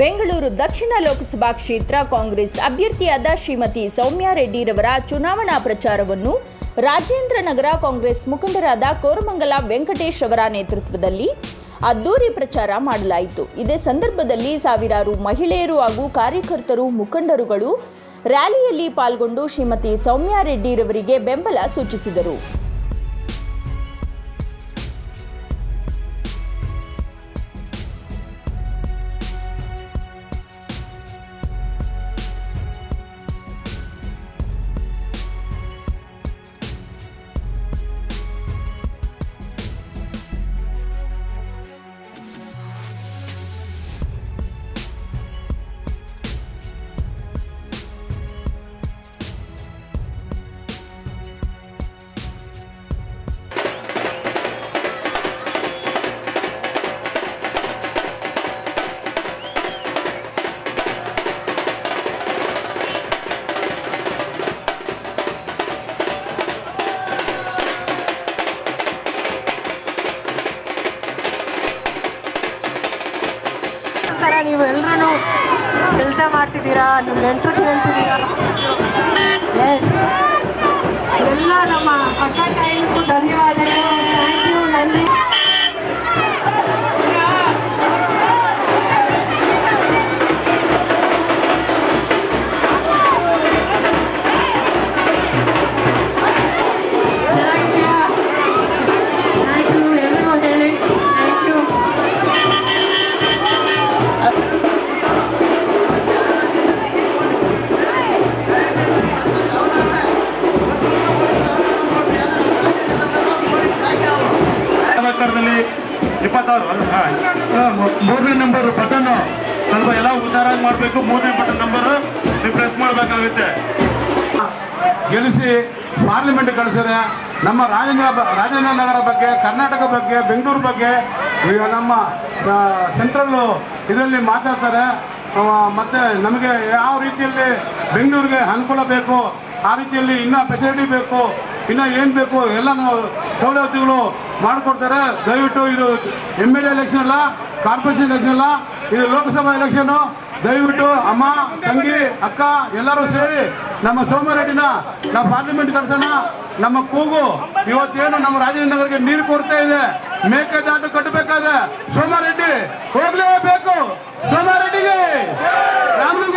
ಬೆಂಗಳೂರು ದಕ್ಷಿಣ ಲೋಕಸಭಾ ಕ್ಷೇತ್ರ ಕಾಂಗ್ರೆಸ್ ಅಭ್ಯರ್ಥಿಯಾದ ಶ್ರೀಮತಿ ಸೌಮ್ಯಾ ರೆಡ್ಡಿರವರ ಚುನಾವಣಾ ಪ್ರಚಾರವನ್ನು ರಾಜೇಂದ್ರ ನಗರ ಕಾಂಗ್ರೆಸ್ ಮುಖಂಡರಾದ ಕೋರಮಂಗಲ ವೆಂಕಟೇಶ್ ಅವರ ನೇತೃತ್ವದಲ್ಲಿ ಅದ್ದೂರಿ ಪ್ರಚಾರ ಮಾಡಲಾಯಿತು. ಇದೇ ಸಂದರ್ಭದಲ್ಲಿ ಸಾವಿರಾರು ಮಹಿಳೆಯರು ಹಾಗೂ ಕಾರ್ಯಕರ್ತರು, ಮುಖಂಡರುಗಳು ರ್ಯಾಲಿಯಲ್ಲಿ ಪಾಲ್ಗೊಂಡು ಶ್ರೀಮತಿ ಸೌಮ್ಯಾ ರೆಡ್ಡಿರವರಿಗೆ ಬೆಂಬಲ ಸೂಚಿಸಿದರು. ಥರ ನೀವು ಎಲ್ಲರೂ ಕೆಲಸ ಮಾಡ್ತಿದ್ದೀರಾ ನಿಮ್ಮ ನೆಂಟರು ಕೇಳ್ತಿದ್ದೀರಾ? ಎಸ್ ಎಲ್ಲ ನಮ್ಮ ಅಕ್ಕ ತಾಯಿಗೂ ಧನ್ಯವಾದಗಳು. ಥ್ಯಾಂಕ್ ಯು ನನ್ನಿ ಮೂರನೇ ನಂಬರ್ ಬಟನ್ ಸ್ವಲ್ಪ ಎಲ್ಲ ಹುಷಾರಾಗಿ ಮಾಡಬೇಕು. ಮೂರನೇ ಬಟನ್ ನಂಬರ್ ನೀವು ಪ್ರೆಸ್ ಮಾಡಬೇಕಾಗುತ್ತೆ. ಗೆಲ್ಲಿಸಿ ಪಾರ್ಲಿಮೆಂಟ್ ಕಳಿಸಿದ್ರೆ ನಮ್ಮ ರಾಜೇಂದ್ರ ರಾಜೇಂದ್ರ ನಗರ ಬಗ್ಗೆ, ಕರ್ನಾಟಕ ಬಗ್ಗೆ, ಬೆಂಗಳೂರು ಬಗ್ಗೆ ನಮ್ಮ ಸೆಂಟ್ರಲ್ಲು ಇದರಲ್ಲಿ ಮಾತಾಡ್ತಾರೆ. ಮತ್ತೆ ನಮಗೆ ಯಾವ ರೀತಿಯಲ್ಲಿ ಬೆಂಗಳೂರಿಗೆ ಅನುಕೂಲ ಬೇಕು, ಆ ರೀತಿಯಲ್ಲಿ ಇನ್ನೂ ಫೆಸಿಲಿಟಿ ಬೇಕು ಇನ್ನೂ ಏನು ಬೇಕು, ಎಲ್ಲ ಸವಲತ್ತುಗಳು ಮಾಡಿಕೊಡ್ತಾರೆ. ದಯವಿಟ್ಟು ಇದು ಎಂ ಎಲ್ ಎ ಎಲೆಕ್ಷನ್ ಅಲ್ಲ ಕಾರ್ಪೊರೇಷನ್ ಎಲೆಕ್ಷನ್ ಅಲ್ಲ, ಇದು ಲೋಕಸಭಾ ಎಲೆಕ್ಷನ್ನು ದಯವಿಟ್ಟು ಅಮ್ಮ, ತಂಗಿ, ಅಕ್ಕ, ಎಲ್ಲರೂ ಸೇರಿ ನಮ್ಮ ಸೋಮರೆಡ್ಡಿನ ನಾವು ಪಾರ್ಲಿಮೆಂಟ್ ಕರ್ಸೋಣ ನಮ್ಮ ಕೂಗು ಇವತ್ತೇನು ನಮ್ಮ ರಾಜೇಂದ್ರನಗರಿಗೆ ನೀರು ಕೊಡ್ತಾ ಇದೆ. ಮೇಕೆದಾಟು ಕಟ್ಟಬೇಕಾದ್ರೆ ಸೋಮಾರೆಡ್ಡಿ ಹೋಗ್ಲೇಬೇಕು. ಸೋಮಾರೆಡ್ಡಿಗೆ ರಾಮಲಿಂಗ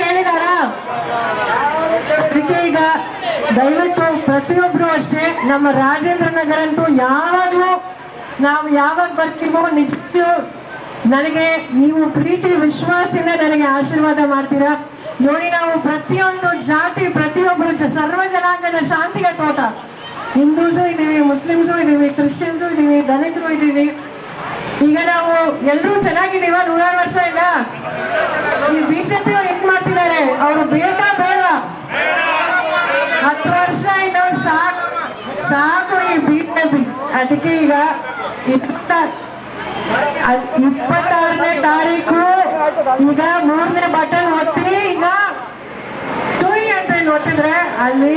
ಕೇಳಿದಾರ? ಅದಕ್ಕೆ ಈಗ ದಯವಿಟ್ಟು ಪ್ರತಿಯೊಬ್ರು ಅಷ್ಟೇ, ನಮ್ಮ ರಾಜೇಂದ್ರ ನಗರ ಅಂತೂ ಯಾವಾಗಲೂ ನಾವು ಯಾವಾಗ ಬರ್ತೀವೋ ನಿಜಕ್ಕೂ ನನಗೆ ನೀವು ಪ್ರೀತಿ, ವಿಶ್ವಾಸದಿಂದ ನನಗೆ ಆಶೀರ್ವಾದ ಮಾಡ್ತೀರಾ? ನೋಡಿ ನಾವು ಪ್ರತಿಯೊಂದು ಜಾತಿ ಪ್ರತಿಯೊಬ್ಬರು ಸರ್ವ ಜನಾಂಗದ ಶಾಂತಿಯ ತೋಟ. ಹಿಂದೂಸು ಇದ್ದೀವಿ, ಮುಸ್ಲಿಮ್ಸು ಇದ್ದೀವಿ, ಕ್ರಿಶ್ಚಿಯನ್ಸು ಇದ್ದೀವಿ, ದಲಿತರು ಇದ್ದೀವಿ. ಈಗ ನಾವು ಎಲ್ಲರೂ ಚೆನ್ನಾಗಿದ್ದೀವ? ನೂರಾರು ವರ್ಷ ಇಲ್ಲ ಈ ಬಿಜೆಪಿ ಅವ್ರು ಹೆಂಗ್ ಮಾಡ್ತಿದ್ದಾರೆ? ಅವರು ಬೇಕಾ ಬೇಡ ಹತ್ತು ವರ್ಷ ಇನ್ನು ಸಾಕು. ಸಾಕು ಈ ಬಿಜೆಪಿ ಅದಕ್ಕೆ ಈಗ ಅದ್- ಇಪ್ಪತ್ತಾರನೇ ತಾರೀಕು. ಈಗ ಮೂರನೇ ಬಟನ್ ಒತ್ತಿ ಈಗ ಟುಯ್ ಅಂತ ಇಲ್ಲಿ ಒತ್ತಿದ್ರೆ ಅಲ್ಲಿ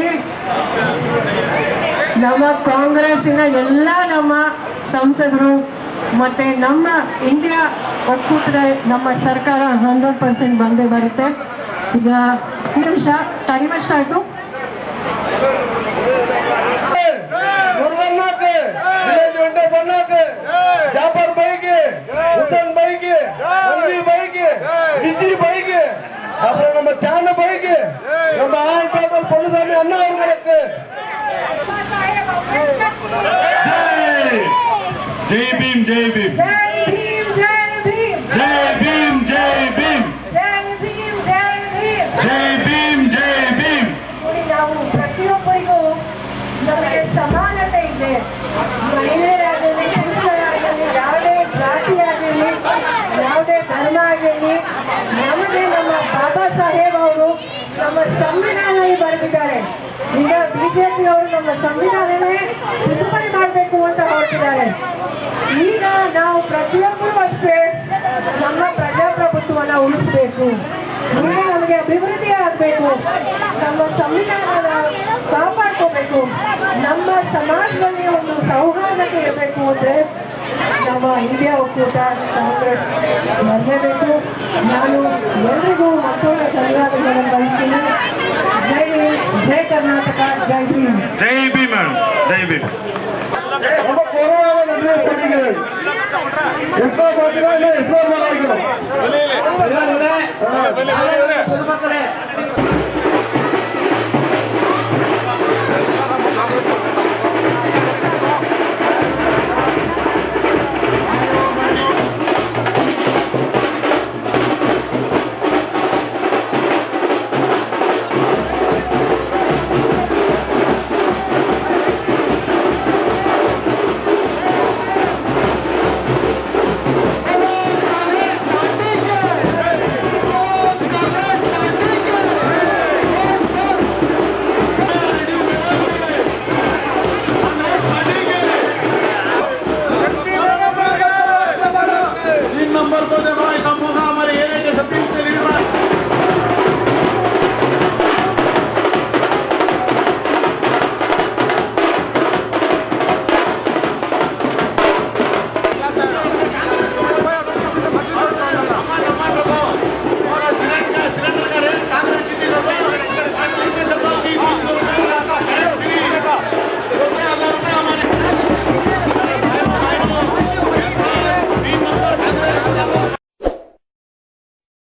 ನಮ್ಮ ಕಾಂಗ್ರೆಸ್ಸಿನ ಎಲ್ಲ ನಮ್ಮ ಸಂಸದರು ಮತ್ತೆ ನಮ್ಮ ಇಂಡಿಯಾ ಒಕ್ಕೂಟದ ನಮ್ಮ ಸರ್ಕಾರ ಹಂಡ್ರೆಡ್ ಪರ್ಸೆಂಟ್ ಬಂದೇ ಬರುತ್ತೆ. ಈಗ ನಿಮಿಷ ಟೈಮ್ ಎಷ್ಟಾಯ್ತು ಜಾಪರ್ ಬೈಗೆ ಹುಸನ್ ಬೈಗೆ ಅಂಗಿ ಬೈಗೆ ಬಿಜಿ ಬೈಗೆ ಅப்புறம் நம்ம ನಮ್ಮ ಬಿಜೆಪಿ ಅವರು ನಮ್ಮ ಸಂವಿಧಾನವೇ ತಿದ್ದುಪಡಿ ಮಾಡಬೇಕು ಅಂತ ಹೊರಟಿದ್ದಾರೆ ಈಗ ನಾವು ಪ್ರತಿಯೊಬ್ಬರು ಅಷ್ಟೇ ನಮ್ಮ ಪ್ರಜಾಪ್ರಭುತ್ವನ ಉಳಿಸಬೇಕು. ನಮಗೆ ಅಭಿವೃದ್ಧಿ ಆಗಬೇಕು. ನಮ್ಮ ಸಂವಿಧಾನನ ಕಾಪಾಡ್ಕೋಬೇಕು. ನಮ್ಮ ಸಮಾಜದಲ್ಲಿ ಒಂದು ಸೌಹಾರ್ದತೆ ಇರಬೇಕು ಅಂದರೆ ನಮ್ಮ ಇಂಡಿಯಾ ಒಕ್ಕೂಟ, ಕಾಂಗ್ರೆಸ್ ಬರಲೇಬೇಕು ನಾನು ಎಲ್ರಿಗೂ ಮತ್ತೊಂದು ಧನ್ಯವಾದಗಳನ್ನು ಬಯಸ್ತೀನಿ. ஜெய் பீம் மேடம் ஜெய் பீம் ரொம்ப பொறுமையாக நன்றி பண்ணிக்கிறேன் எஸ்போ பார்த்தீங்கன்னா இல்லை எஸ்போ பொதுமக்களே.